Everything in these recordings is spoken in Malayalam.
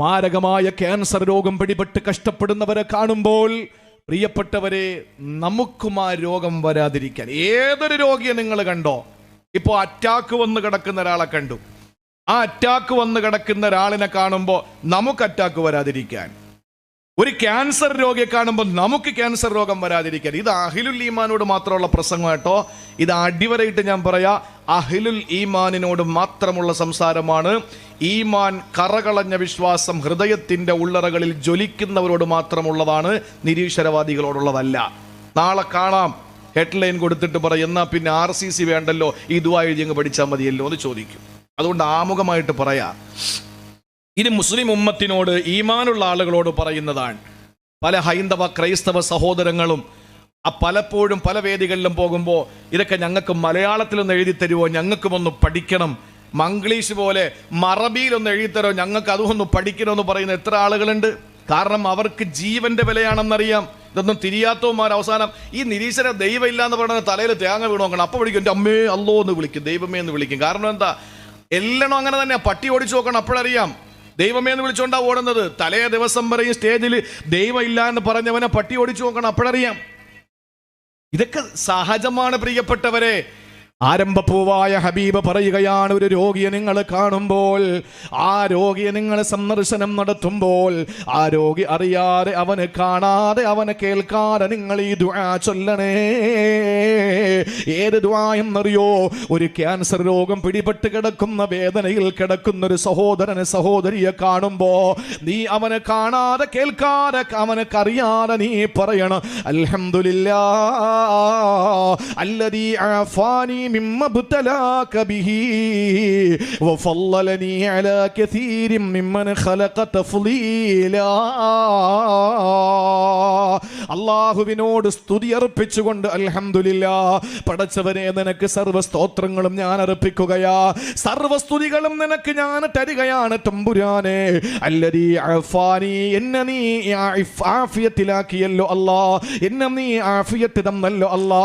മാരകമായ ക്യാൻസർ രോഗം പിടിപെട്ട് കഷ്ടപ്പെടുന്നവരെ കാണുമ്പോൾ പ്രിയപ്പെട്ടവരെ നമുക്കും ആ രോഗം വരാതിരിക്കാൻ. ഏതൊരു രോഗിയെ നിങ്ങൾ കണ്ടോ? ഇപ്പോൾ അറ്റാക്ക് വന്ന് കിടക്കുന്ന ഒരാളെ കണ്ടു. ആ അറ്റാക്ക് വന്ന് കിടക്കുന്ന ഒരാളിനെ കാണുമ്പോൾ നമുക്ക് അറ്റാക്ക് വരാതിരിക്കാൻ. ഒരു ക്യാൻസർ രോഗിയെ കാണുമ്പോൾ നമുക്ക് ക്യാൻസർ രോഗം വരാതിരിക്കാൻ. ഇത് അഹിലുൽ ഈമാനോട് മാത്രമുള്ള പ്രസംഗം കേട്ടോ. ഇത് അടിവരയിട്ട് ഞാൻ പറയാ അഹിലുൽ ഈമാനിനോട് മാത്രമുള്ള സംസാരമാണ്. ഈമാൻ കറകളഞ്ഞ വിശ്വാസം ഹൃദയത്തിന്റെ ഉള്ളറകളിൽ ജ്വലിക്കുന്നവരോട് മാത്രമുള്ളതാണ് നിരീശ്വരവാദികളോടുള്ളതല്ല. നാളെ കാണാം. ഹെഡ്ലൈൻ കൊടുത്തിട്ട് പറയും എന്നാ പിന്നെ ആർ സി സി വേണ്ടല്ലോ ഇതുവായി പഠിച്ചാൽ മതിയല്ലോ എന്ന് ചോദിക്കും. അതുകൊണ്ട് ആമുഖമായിട്ട് പറയാ ഇത് മുസ്ലിം ഉമ്മത്തിനോട് ഈമാനുള്ള ആളുകളോട് പറയുന്നതാണ്. പല ഹൈന്ദവ ക്രൈസ്തവ സഹോദരങ്ങളും ആ പലപ്പോഴും പല വേദികളിലും പോകുമ്പോൾ ഇതൊക്കെ ഞങ്ങൾക്ക് മലയാളത്തിലൊന്ന് എഴുതി തരുമോ ഞങ്ങൾക്കും ഒന്ന് പഠിക്കണം. മംഗ്ലീഷ് പോലെ മറബിയിലൊന്ന് എഴുതി ഞങ്ങൾക്ക് ഞങ്ങൾക്ക് പഠിക്കണം പഠിക്കണമെന്ന് പറയുന്ന എത്ര ആളുകളുണ്ട്. കാരണം അവർക്ക് ജീവന്റെ വിലയാണെന്നറിയാം. ഇതൊന്നും തിരിയാത്തവന്മാർ അവസാനം ഈ നിരീശ്വര ദൈവം ഇല്ല എന്ന് പറയുന്നത് തലയിൽ തേങ്ങ വീണു നോക്കണം. അപ്പോൾ വിളിക്കും എന്റെ അമ്മേ അല്ലോ എന്ന് വിളിക്കും ദൈവമേ എന്ന് വിളിക്കും. കാരണം എന്താ എല്ലാം അങ്ങനെ തന്നെയാ. പട്ടി ഓടിച്ചു നോക്കണം അപ്പോഴറിയാം. ദൈവമേ എന്ന് വിളിച്ചോണ്ടാ ഓടുന്നത്. തലേ ദിവസം വരെയും സ്റ്റേജിൽ ദൈവം ഇല്ല എന്ന് പറഞ്ഞവനെ പട്ടി ഓടിച്ചു നോക്കണം. അപ്പോഴറിയാം. ഇതൊക്കെ സഹജമാണ് പ്രിയപ്പെട്ടവരെ. ആരംഭപ്പൂവായ ഹബീബ് പറയുകയാണ് ഒരു രോഗിയെ നിങ്ങൾ കാണുമ്പോൾ ആ രോഗിയെ നിങ്ങൾ സന്ദർശനം നടത്തുമ്പോൾ ആ രോഗി അറിയാതെ അവന് കാണാതെ അവനെ കേൾക്കാതെ നിങ്ങൾ ഈ ദുആ ചൊല്ലണേ. ഏത് ദുആ എന്നറിയോ? ഒരു ക്യാൻസർ രോഗം പിടിപെട്ട് കിടക്കുന്ന വേദനയിൽ കിടക്കുന്ന ഒരു സഹോദരനെ സഹോദരിയെ കാണുമ്പോ നീ അവനെ കാണാതെ കേൾക്കാതെ അവനെ അറിയാതെ നീ പറയണം അൽഹംദുലില്ലാ അല്ലദീ മിമ്മ ابتلاك به وفضلني على كثير ممن خلق تفضيلا അള്ളാഹുവിനോട് സ്തുതി അർപ്പിച്ചുകൊണ്ട് അൽഹംദുലില്ല പടച്ചവനെ നിനക്ക് സർവസ്തോത്രങ്ങളും ഞാൻ അർപ്പിക്കുകയാ സർവസ്തുതികളും നിനക്ക് ഞാൻ തരികയാണ് തമ്പുരാനെ അല്ലതീ അഫാനി എന്നെ നീ ആഫ്- ആഫിയത്തിലാക്കിയല്ലോ അല്ലാ എന്നെ നീ ആഫിയത്ത് തന്നല്ലോ അല്ലാ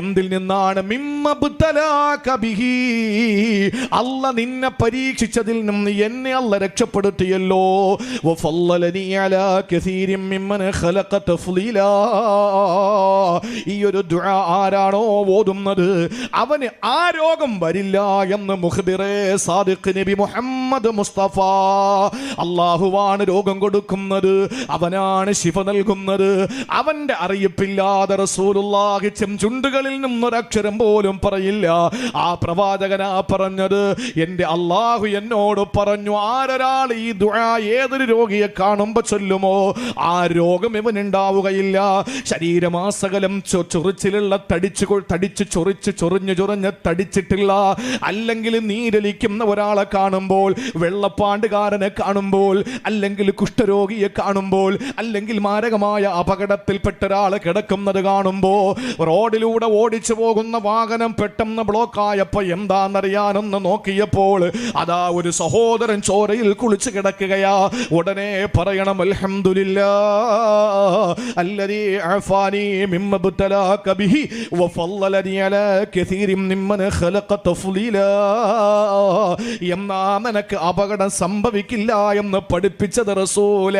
എന്തിൽ നിന്നാണ് മിമ്മബ്തലാക ബിഹി അല്ല നിന്നെ പരീക്ഷിച്ചതിൽ നിന്ന് എന്നെ അല്ല രക്ഷപ്പെടുത്തിയല്ലോ. ഈ ഒരു ദുആ ആരാണോ ഓതുന്നത്? അവന് ആ രോഗം വരില്ല എന്ന് മുഖ്ബിറേ സാദിഖ് നബി മുഹമ്മദ് മുസ്തഫ അള്ളാഹുവാണ് രോഗം കൊടുക്കുന്നത്. അവനാണ് ശിവ നൽകുന്നത്. അവന്റെ അറിയിപ്പില്ലാതെ റസൂലുള്ളാഹി ചെഞ്ചുണ്ടുകളിൽ നിന്നൊരക്ഷരം പോലും പറയില്ല. ആ പ്രവാചകനാ പറഞ്ഞത് എന്റെ അള്ളാഹു എന്നോട് പറഞ്ഞു ആരൊരാൾ ഈ ഏതൊരു രോഗിയെ കാണുമ്പോൾ ചൊല്ലുമോ? ആ രോഗം ഇവനുണ്ടാവുകയില്ല. ശരീരമാസകലം ചൊറിച്ചിലുള്ള തടിച്ചു തടിച്ച് ചൊറിച്ച് ചൊറിഞ്ഞ് ചൊറിഞ്ഞ് തടിച്ചിട്ടില്ല. അല്ലെങ്കിൽ നീരലിക്കുന്ന ഒരാളെ കാണുമ്പോൾ വെള്ളപ്പാണ്ടുകാരനെ കാണുമ്പോൾ അല്ലെങ്കിൽ കുഷ്ഠരോഗിയെ കാണുമ്പോൾ അല്ലെങ്കിൽ മാരകമായ അപകടത്തിൽപ്പെട്ട ഒരാളെ കിടക്കുന്നത് കാണുമ്പോൾ റോഡിലൂടെ ഓടിച്ചു പോകുന്ന വാഹനം പെട്ടെന്ന് ബ്ലോക്കായപ്പോൾ എന്താണെന്നറിയാനൊന്ന് നോക്കിയപ്പോൾ അതാ ഒരു സഹോദരൻ ചോരയിൽ കുളിച്ചു കിടക്കുകയാ. ഉടനെ പറയണം അൽഹംദുലില്ല തഫ്ലീല. എന്നാ നിനക്ക് അപകടം സംഭവിക്കില്ല എന്ന് പഠിപ്പിച്ചത് റസൂല.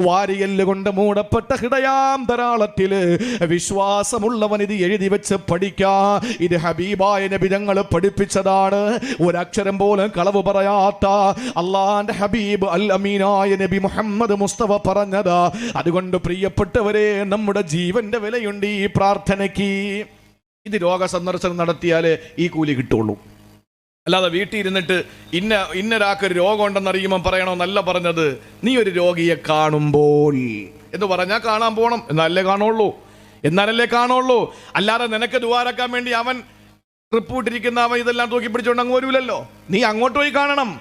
വാരിയല്ല് കൊണ്ട് മൂടപ്പെട്ട ഹൃദയാന്തരാളത്തിൽ വിശ്വാസമുള്ളവൻ ഇത് എഴുതി വെച്ച് പഠിക്കാം. ഇത് ഹബീബായ നബി ഞങ്ങൾ പഠിപ്പിച്ചതാണ്. ഒരക്ഷരം പോലും കളവ് പറയാത്ത അള്ളാന്റെ ഹബീബ് അൽ അമീനായ നബി മുഹമ്മദ് മുസ്തഫ പറഞ്ഞതാ. അതുകൊണ്ട് പ്രിയപ്പെട്ടവരെ നമ്മുടെ ജീവന്റെ വിലയുണ്ട് ഈ പ്രാർത്ഥനയ്ക്ക്. ഇത് രോഗ സന്ദർശനം നടത്തിയാലേ ഈ കൂലി കിട്ടുള്ളൂ. അല്ലാതെ വീട്ടിൽ ഇരുന്നിട്ട് ഇന്ന ഇന്നൊരാൾക്ക് ഒരു രോഗം ഉണ്ടെന്ന് അറിയുമ്പോൾ പറയണോ നല്ല പറഞ്ഞത്. നീ ഒരു രോഗിയെ കാണുമ്പോൾ. എന്ന് പറഞ്ഞാൽ കാണാൻ പോകണം എന്നാലല്ലേ കാണുള്ളൂ. എന്നാലല്ലേ കാണുള്ളൂ. അല്ലാതെ നിനക്ക് ദുവാരക്കാൻ വേണ്ടി അവൻ റിപ്പോർട്ടിരിക്കുന്ന അവൻ ഇതെല്ലാം തൂക്കി പിടിച്ചോണ്ട് അങ്ങ് വരൂലല്ലോ. നീ അങ്ങോട്ട് പോയി കാണണം.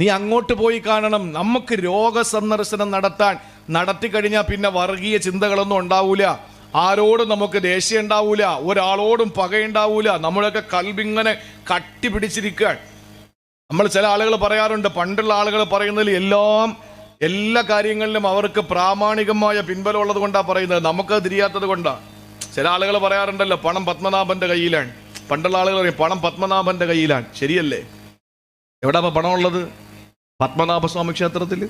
നീ അങ്ങോട്ട് പോയി കാണണം. നമുക്ക് രോഗ സന്ദർശനം നടത്താൻ നടത്തി കഴിഞ്ഞാൽ പിന്നെ വർഗീയ ചിന്തകളൊന്നും ഉണ്ടാവൂല. ആരോടും നമുക്ക് ദേഷ്യം ഉണ്ടാവൂല. ഒരാളോടും പകയുണ്ടാവൂല. നമ്മളൊക്കെ കൽബിങ്ങനെ കട്ടി പിടിച്ചിരിക്കാൻ നമ്മൾ ചില ആളുകൾ പറയാറുണ്ട്. പണ്ടുള്ള ആളുകൾ പറയുന്നതിൽ എല്ലാം എല്ലാ കാര്യങ്ങളിലും അവർക്ക് പ്രാമാണികമായ പിൻബലം ഉള്ളത് കൊണ്ടാണ് പറയുന്നത്. നമുക്കത് തിരിയാത്തത് കൊണ്ടാണ് ചില ആളുകൾ പറയാറുണ്ടല്ലോ പണം പത്മനാഭന്റെ കയ്യിലാണ്. പണ്ടുള്ള ആളുകൾ പറയും പണം പത്മനാഭന്റെ കയ്യിലാണ്. ശരിയല്ലേ? എവിടാ ഉള്ളത് പത്മനാഭസ്വാമി ക്ഷേത്രത്തിൽ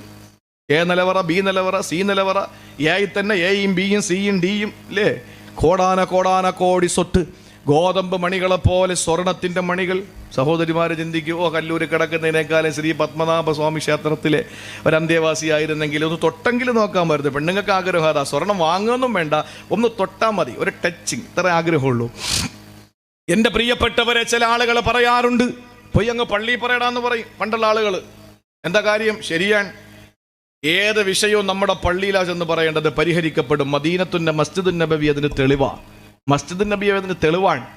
എ നിലവറ ബി നിലവറ സി നിലവറ എയിൽ തന്നെ എയും ബിയും സിയും ഡിയും അല്ലേ കോടാന കോടാന കോടി സ്വത്ത്. ഗോതമ്പ് മണികളെ പോലെ സ്വർണത്തിന്റെ മണികൾ. ചിന്തിക്കും ഓ കല്ലൂര് കിടക്കുന്നതിനേക്കാളും ശ്രീ പത്മനാഭ സ്വാമി ക്ഷേത്രത്തിലെ ഒരു അന്തേവാസിയായിരുന്നെങ്കിൽ ഒന്ന് തൊട്ടെങ്കിലും നോക്കാൻ പറ്റും പെണ്ണുങ്ങൾക്ക് ആഗ്രഹം അതാ. സ്വർണം വാങ്ങുകയൊന്നും വേണ്ട. ഒന്ന് തൊട്ടാൽ മതി. ഒരു ടച്ചിങ് ഇത്ര ആഗ്രഹമുള്ളൂ. എന്റെ പ്രിയപ്പെട്ടവരെ ചില ആളുകൾ പറയാറുണ്ട്. പോയി അങ്ങ് പള്ളി പറയടാന്ന് പറയും പണ്ടുള്ള ആളുകൾ എന്താ കാര്യം? ശരിയാണ്. ഏത് വിഷയവും നമ്മുടെ പള്ളിയിലാ ചെന്ന് പറയേണ്ടത്. പരിഹരിക്കപ്പെടും. മദീനത്തുന്റെ മസ്ജിദുൻ നബി അതിന് തെളിവാ. മസ്ജിദുൻ നബി അതിന് തെളിവാണ്.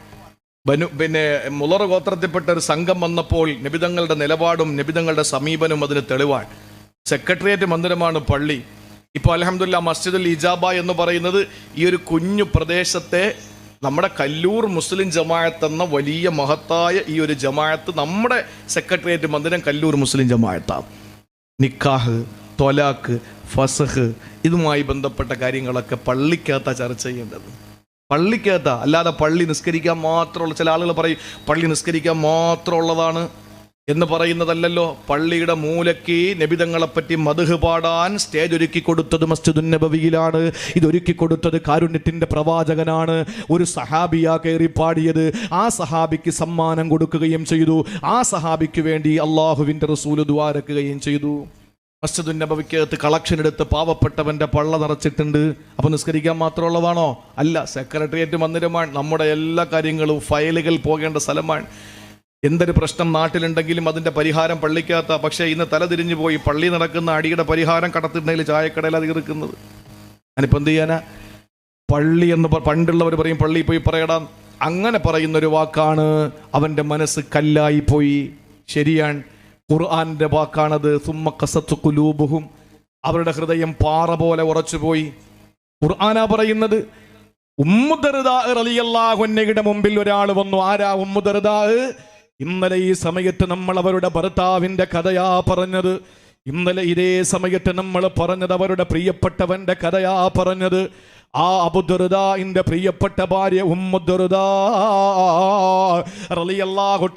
ബനു പിന്നെ മുളർ ഗോത്രത്തിൽപ്പെട്ട ഒരു സംഘം വന്നപ്പോൾ നിബിതങ്ങളുടെ നിലപാടും നിബിതങ്ങളുടെ സമീപനവും അതിന് തെളിവാണ്. സെക്രട്ടേറിയറ്റ് മന്ദിരമാണ് പള്ളി. ഇപ്പോൾ അലഹമുല്ല മസ്ജിദുൽ ഇജാബ എന്ന് പറയുന്നത് ഈ ഒരു കുഞ്ഞു പ്രദേശത്തെ നമ്മുടെ കല്ലൂർ മുസ്ലിം ജമാഅത്ത് എന്ന വലിയ മഹത്തായ ഈ ഒരു ജമാഅത്ത് നമ്മുടെ സെക്രട്ടേറിയറ്റ് മന്ദിരം കല്ലൂർ മുസ്ലിം ജമാഅത്താണ്. നിക്കാഹ് തൊലാക്ക് ഫസഹ് ഇതുമായി ബന്ധപ്പെട്ട കാര്യങ്ങളൊക്കെ പള്ളിക്കകത്താ ചർച്ച ചെയ്യേണ്ടത്. പള്ളിക്കകത്താ. അല്ലാതെ പള്ളി നിസ്കരിക്കാൻ മാത്രമുള്ള ചില ആളുകൾ പറയും പള്ളി നിസ്കരിക്കാൻ മാത്രമുള്ളതാണ് എന്ന് പറയുന്നതല്ലല്ലോ പള്ളിയുടെ മൂലയ്ക്ക് നബിതങ്ങളെപ്പറ്റി മധുഹ് പാടാൻ സ്റ്റേജ് ഒരുക്കി കൊടുത്തത് മസ്ജിദുൻ നബവിയിലാണ്. ഇതൊരുക്കി കൊടുത്തത് കാരുണ്യത്തിന്റെ പ്രവാചകനാണ്. ഒരു സഹാബിയാ കയറി പാടിയത്. ആ സഹാബിക്ക് സമ്മാനം കൊടുക്കുകയും ചെയ്തു. ആ സഹാബിക്ക് വേണ്ടി അള്ളാഹുവിന്റെ റസൂൽ ദ്വാരക്കുകയും ചെയ്തു. മസ്ജിദുൻ നബവിക്കകത്ത് കളക്ഷൻ എടുത്ത് പാവപ്പെട്ടവന്റെ പള്ള നിറച്ചിട്ടുണ്ട്. അപ്പോൾ നിസ്കരിക്കാൻ മാത്രമുള്ളതാണോ? അല്ല സെക്രട്ടേറിയറ്റ് മന്ദിരമാണ് നമ്മുടെ എല്ലാ കാര്യങ്ങളും ഫയലുകൾ പോകേണ്ട സ്ഥലമാണ്. എന്തൊരു പ്രശ്നം നാട്ടിലുണ്ടെങ്കിലും അതിന്റെ പരിഹാരം പള്ളിക്കകത്ത. പക്ഷേ ഇന്ന് തലതിരിഞ്ഞു പോയി പള്ളി നടക്കുന്ന അടിയുടെ പരിഹാരം കടത്തിട്ടുണ്ടെങ്കിൽ ചായക്കടയിൽ അത് തീർക്കുന്നത് ഞാനിപ്പോൾ എന്ത് ചെയ്യാനാ? പള്ളി എന്ന് പണ്ടുള്ളവർ പറയും പള്ളി പോയി പറയടാം. അങ്ങനെ പറയുന്നൊരു വാക്കാണ് അവന്റെ മനസ്സ് കല്ലായി പോയി. ശരിയാണ് ഖുർആന്റെ വാക്കാണത്. സുമ്മ കസത്തു കുലൂബുഹും അവരുടെ ഹൃദയം പാറ പോലെ ഉറച്ചുപോയി ഖുർആാനാ പറയുന്നത്? ഉമ്മുദർദാഹുന്നയുടെ മുമ്പിൽ ഒരാൾ വന്നു. ആരാ ഉമ്മുദർദാ ഇന്നലെ ഈ സമയത്ത് നമ്മൾ അവരുടെ ഭർത്താവിന്റെ കഥയാ പറഞ്ഞത്. ഇന്നലെ ഇതേ സമയത്ത് നമ്മൾ പറഞ്ഞത് അവരുടെ പ്രിയപ്പെട്ടവന്റെ കഥയാ പറഞ്ഞത്. ആ അബുദുർദാന്റെ പ്രിയപ്പെട്ട ഭാര്യ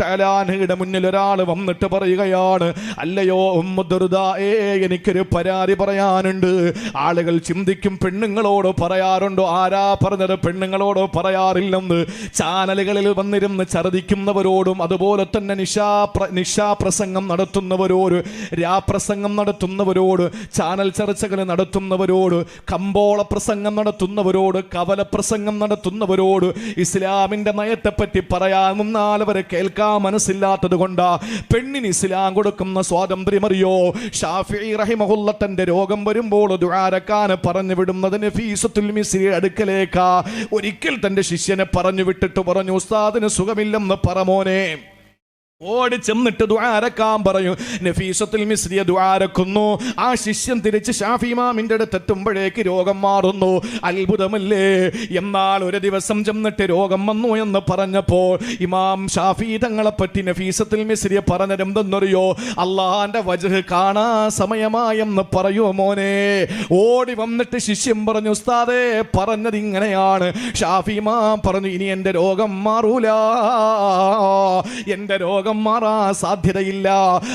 തആലാനയുടെ മുന്നിൽ ഒരാൾ വന്നിട്ട് പറയുകയാണ് അല്ലയോ ഉമ്മുദുർദാ ഏ എനിക്കൊരു പരാതി പറയാനുണ്ട്. ആളുകൾ ചിന്തിക്കും പെണ്ണുങ്ങളോട് പറയാറുണ്ടോ? ആരാ പറഞ്ഞത്? പെണ്ണുങ്ങളോട് പറയാറില്ലെന്ന്. ചാനലുകളിൽ വന്നിരുന്ന് ഛർദിക്കുന്നവരോടും അതുപോലെ തന്നെ നിശാ പ്ര- നിശാപ്രസംഗം നടത്തുന്നവരോട് രാപ്രസംഗം നടത്തുന്നവരോട് ചാനൽ ചർച്ചകൾ നടത്തുന്നവരോട് കമ്പോള പ്രസംഗം നടത്തുന്നവരോട് കവല പ്രസംഗം നടത്തുന്നവരോട് ഇസ്ലാമിന്റെ നയത്തെപ്പറ്റി പറയാമെന്നാൽ അവരെ കേൾക്കാൻ മനസ്സില്ലാത്തത് കൊണ്ട് പെണ്ണിന് ഇസ്ലാം കൊടുക്കുന്ന സ്വാതന്ത്ര്യം അറിയോ? ഷാഫി റഹിമഹുല്ല തന്റെ രോഗം വരുമ്പോൾ ദുആരക്കാൻ പറഞ്ഞു വിടുന്നതിന് ഫീസത്തുൽ മിസ്രി അടുക്കലേക്കാ. ഒരിക്കൽ തന്റെ ശിഷ്യനെ പറഞ്ഞു വിട്ടിട്ട് പറഞ്ഞു ഉസ്താദിന് സുഖമില്ലെന്ന് പറമോനെ ഓടി ചെന്നിട്ട് ദ്വാരക്കാൻ പറയും. നഫീസത്തിൽ മിസ്രിയ ദ്വാരക്കുന്നു ആ ശിഷ്യൻ തിരിച്ച് ഷാഫി ഇമാമിന്റെ അടുത്ത് എത്തുമ്പോഴേക്ക് രോഗം മാറുന്നു. അത്ഭുതമല്ലേ? എന്നാൽ ഒരു ദിവസം ചെന്നിട്ട് രോഗം വന്നു എന്ന് പറഞ്ഞപ്പോൾ ഇമാം ഷാഫി തങ്ങളെ പറ്റി നഫീസത്തിൽ മിസ്രിയ പറഞ്ഞതെന്തെന്നറിയോ? അള്ളാഹാന്റെ വജഹ് കാണാ സമയമായെന്ന് പറയൂ മോനെ. ഓടി വന്നിട്ട് ശിഷ്യൻ പറഞ്ഞു ഉസ്താദേ പറഞ്ഞത് ഇങ്ങനെയാണ്. ഷാഫി ഇമാം പറഞ്ഞു ഇനി എന്റെ രോഗം മാറൂല. എന്റെ രോഗം മാറാൻ സാധ്യതയില്ല.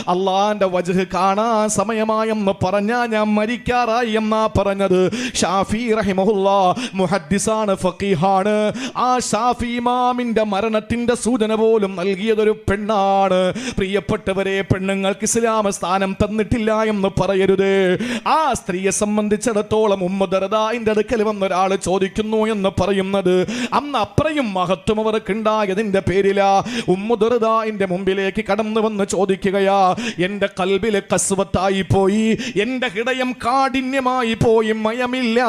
അള്ളാന്റെ വജഹ് കാണാൻ സമയമായെന്ന് പറഞ്ഞാ ഞാൻ മരിക്കാറായി എന്നാ പറഞ്ഞത്. ഷാഫി റഹിമഹുല്ല മുഹദ്ദിസാണ് ഫക്കീഹാണ് ആ ഷാഫി ഇമാമിന്റെ മരണത്തിന്റെ സൂചന പോലും നൽകിയതൊരു പെണ്ണാണ്. പ്രിയപ്പെട്ടവരെ പെണ്ണുങ്ങൾക്ക് ഇസ്ലാമ സ്ഥാനം തന്നിട്ടില്ല എന്ന് പറയരുത്. ആ സ്ത്രീയെ സംബന്ധിച്ചിടത്തോളം ഉമ്മദറദായിന്റെ അടുക്കൽ വന്ന ഒരാൾ ചോദിക്കുന്നു എന്ന് പറയുന്നത് അന്ന് അത്രയും മഹത്വം അവർക്ക് ഉണ്ടായതിന്റെ പേരിലാ? ഉമ്മുദറദാന്റെ മുമ്പിലേക്ക് കടന്നു വന്ന് ചോദിക്കുകയാ എന്റെ കൽബിലെ കസുവത്തായി പോയി എന്റെ ഹൃദയം കാഠിന്യമായി പോയി മയമില്ല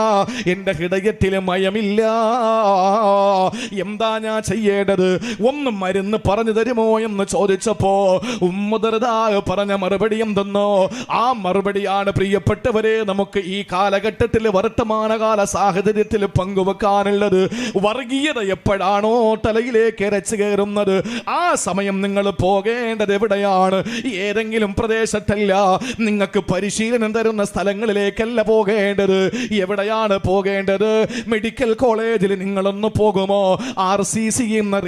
എന്റെ ഹൃദയത്തിൽ മയമില്ല. എന്താ ഞാൻ ചെയ്യേണ്ടത്? ഒന്ന് മരുന്ന് പറഞ്ഞു തരുമോ എന്ന് ചോദിച്ചപ്പോ ഉമ്മുദർദാ പറഞ്ഞ മറുപടി എന്തെന്നോ? ആ മറുപടിയാണ് പ്രിയപ്പെട്ടവരെ നമുക്ക് ഈ കാലഘട്ടത്തിൽ വർത്തമാനകാല സാഹചര്യത്തിൽ പങ്കുവെക്കാനുള്ളത്. വർഗീയത എപ്പോഴാണോ തലയിലേക്ക് ഇരച്ചു കയറുന്നത്? ആ സമയം നിങ്ങൾ പോകേണ്ടത് എവിടെയാണ്? ഏതെങ്കിലും പ്രദേശത്തല്ല നിങ്ങൾക്ക് പരിശീലനം തരുന്ന സ്ഥലങ്ങളിലേക്കല്ല പോകേണ്ടത്. എവിടെയാണ് പോകേണ്ടത്? മെഡിക്കൽ കോളേജിൽ നിങ്ങളൊന്ന് പോകുമോ? ആർ സി സി എന്ന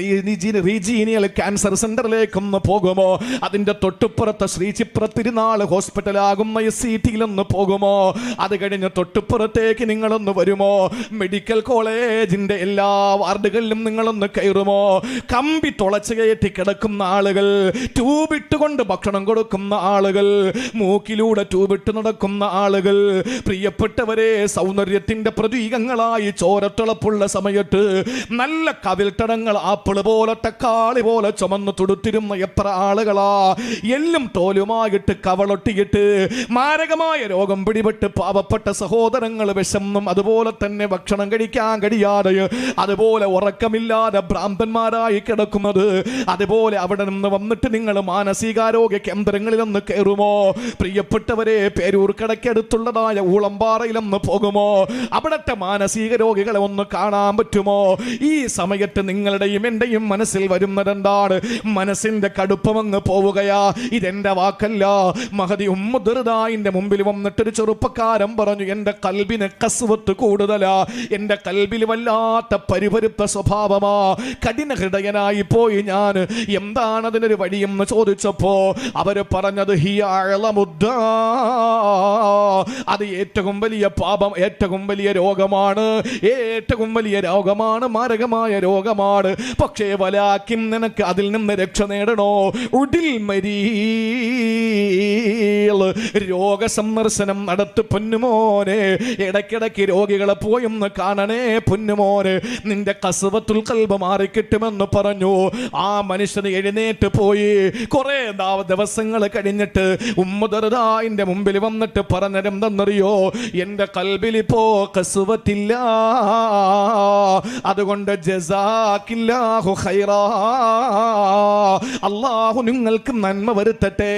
റീജീനിയൽ ക്യാൻസർ സെന്ററിലേക്കൊന്ന് പോകുമോ? അതിന്റെ തൊട്ടുപ്പുറത്ത് ശ്രീചിപ്ര തിരുനാൾ ഹോസ്പിറ്റലാകുന്ന എസ് സി ടിയിലൊന്ന് പോകുമോ? അത് കഴിഞ്ഞ് തൊട്ടുപ്പുറത്തേക്ക് നിങ്ങളൊന്ന് വരുമോ? മെഡിക്കൽ കോളേജിന്റെ എല്ലാ വാർഡുകളിലും നിങ്ങളൊന്ന് കയറുമോ? കമ്പി തുളച്ച് കയറ്റി കിടക്കുന്ന ആളുകൾ ട്യൂബ് കൊണ്ട് ഭക്ഷണം കൊടുക്കുന്ന ആളുകൾ മൂക്കിലൂടെ ട്യൂബിട്ട് നടക്കുന്ന ആളുകൾ പ്രിയപ്പെട്ടവരെ സൗന്ദര്യത്തിന്റെ പ്രതീകങ്ങളായി ചോരത്തിളപ്പുള്ള സമയത്ത് നല്ല കവിൽത്തടങ്ങൾ ആപ്പിൾ പോലെ തക്കാളി പോലെ ചുമന്ന് തുടുത്തിരുന്ന എത്ര ആളുകളാ? എല്ലും തോലുമായിട്ട് കവളൊട്ടിയിട്ട് മാരകമായ രോഗം പിടിപെട്ട് പാവപ്പെട്ട സഹോദരങ്ങൾ വിശന്നും അതുപോലെ തന്നെ ഭക്ഷണം കഴിക്കാൻ കഴിയാതെ അതുപോലെ ഉറക്കമില്ലാതെ ഭ്രാന്തന്മാരായി കിടക്കുന്നത് അതുപോലെ അവിടെ നിന്ന് വന്നിട്ട് നിങ്ങൾ മാനസികാരോഗ്യ കേന്ദ്രങ്ങളിൽ ഒന്ന് കയറുമോ? പ്രിയപ്പെട്ടവരെ പേരൂർ കടയ്ക്കടുത്തുള്ളതായ ഊളമ്പാറയിലൊന്ന് പോകുമോ? അവിടത്തെ മാനസിക രോഗികളെ ഒന്ന് കാണാൻ പറ്റുമോ? ഈ സമയത്ത് നിങ്ങളുടെയും എന്റെയും മനസ്സിൽ വരുന്നതെന്താണ് മനസ്സിന്റെ കടുപ്പമങ്ങ് പോവുകയാ. ഇതെന്റെ വാക്കല്ല. മഹതി ഉമ്മുദുർദായിന്റെ മുമ്പിൽ വന്നിട്ടൊരു ചെറുപ്പക്കാരൻ പറഞ്ഞു എന്റെ കൽബിന് കസുവത്ത് കൂടുതലാ. എന്റെ കൽബിൽ വല്ലാത്ത പരിപരുത്ത സ്വഭാവമാ. കഠിന ഹൃദയനായി പോയി ഞാൻ. എന്താണ് അതിനൊരു വഴിയെന്ന് ചോദിച്ചപ്പോ അവർ പറഞ്ഞത്. അത് ഏറ്റവും വലിയ പാപം ഏറ്റവും വലിയ രോഗമാണ്. ഏറ്റവും വലിയ രോഗമാണ് മാരകമായ രോഗമാണ്. പക്ഷേ വലാക്കിം നിനക്ക് അതിൽ നിന്ന് രക്ഷ നേടണോ? ഉടിൽ മരീൽ രോഗസന്ദർശനം നടത്തു പൊന്നുമോനെ. ഇടയ്ക്കിടയ്ക്ക് രോഗികളെ പോയൊന്ന് കാണണേ പൊന്നുമോനെ. നിന്റെ കസുവത്തുൽ കൽബ് മാറിക്കിട്ടുമെന്ന് പറഞ്ഞു. ആ മനുഷ്യന് എഴുന്നേറ്റ് പോയി. കുറെ ദിവസങ്ങൾ കഴിഞ്ഞിട്ട് ഉമ്മദർദായിന്റെ മുമ്പിൽ വന്നിട്ട് പറഞ്ഞതെന്തെന്നറിയോ എന്റെ കൽബിൽ ഇപ്പോ കസുവത്തില്ല. അതുകൊണ്ട് ജസാക്കില്ലാഹു അള്ളാഹു നിങ്ങൾക്ക് നന്മ വരുത്തട്ടെ.